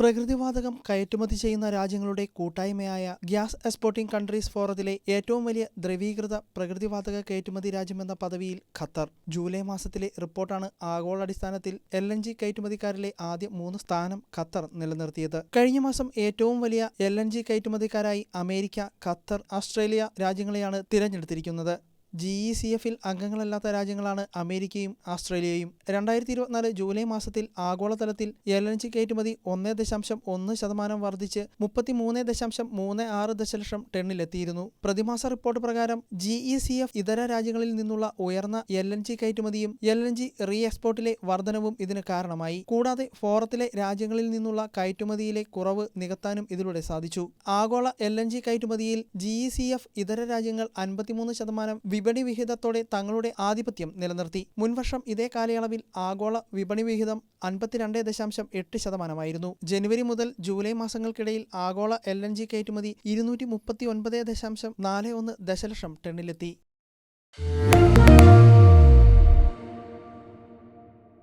പ്രകൃതിവാതകം കയറ്റുമതി ചെയ്യുന്ന രാജ്യങ്ങളുടെ കൂട്ടായ്മയായ ഗ്യാസ് എക്സ്പോർട്ടിംഗ് കൺട്രീസ് ഫോറത്തിലെ ഏറ്റവും വലിയ ദ്രവീകൃത പ്രകൃതിവാതക കയറ്റുമതി രാജ്യമെന്ന പദവിയിൽ ഖത്തർ. ജൂലൈ മാസത്തിലെ റിപ്പോർട്ടാണ് ആഗോളാടിസ്ഥാനത്തിൽ എൽ എൻ ജി കയറ്റുമതിക്കാരിലെ ആദ്യ മൂന്ന് സ്ഥാനം ഖത്തർ നിലനിർത്തിയത്. കഴിഞ്ഞ മാസം ഏറ്റവും വലിയ എൽ എൻ ജി കയറ്റുമതിക്കാരായി അമേരിക്ക ഖത്തർ ഓസ്ട്രേലിയ രാജ്യങ്ങളെയാണ് തിരഞ്ഞെടുത്തിരിക്കുന്നത്. ജി ഇ സി എഫിൽ അംഗങ്ങളല്ലാത്ത രാജ്യങ്ങളാണ് അമേരിക്കയും ആസ്ട്രേലിയയും. രണ്ടായിരത്തി ഇരുപത്തിനാല് ജൂലൈ മാസത്തിൽ ആഗോളതലത്തിൽ ജി കയറ്റുമതി ഒന്ന് ദശാംശം ഒന്ന് ശതമാനം വർദ്ധിച്ച് മുപ്പത്തിമൂന്ന് ദശാംശം മൂന്ന് ആറ് ദശലക്ഷം ടണ്ണിലെത്തിയിരുന്നു. പ്രതിമാസ റിപ്പോർട്ട് പ്രകാരം ജി ഇ സി എഫ് ഇതര രാജ്യങ്ങളിൽ നിന്നുള്ള ഉയർന്ന എൽ എൻ ജി കയറ്റുമതിയും എൽ എൻ ജി റീ എക്സ്പോർട്ടിലെ വർധനവും ഇതിന് കാരണമായി. കൂടാതെ ഫോറത്തിലെ രാജ്യങ്ങളിൽ നിന്നുള്ള കയറ്റുമതിയിലെ കുറവ് നികത്താനും ഇതിലൂടെ സാധിച്ചു. ആഗോള എൽ എൻ ജി കയറ്റുമതിയിൽ ജി ഇ സി എഫ് ഇതര രാജ്യങ്ങൾ അൻപത്തിമൂന്ന് ശതമാനം വിപണി വിഹിതത്തോടെ തങ്ങളുടെ ആധിപത്യം നിലനിർത്തി. മുൻവർഷം ഇതേ കാലയളവിൽ ആഗോള വിപണി വിഹിതം അൻപത്തിരണ്ട് ദശാംശം എട്ട് ശതമാനമായിരുന്നു. ജനുവരി മുതൽ ജൂലൈ മാസങ്ങൾക്കിടയിൽ ആഗോള എൽ എൻ ജി കയറ്റുമതി ഇരുന്നൂറ്റി മുപ്പത്തി ഒൻപത് ദശാംശം നാല് ഒന്ന് ദശലക്ഷം ടണ്ണിലെത്തി.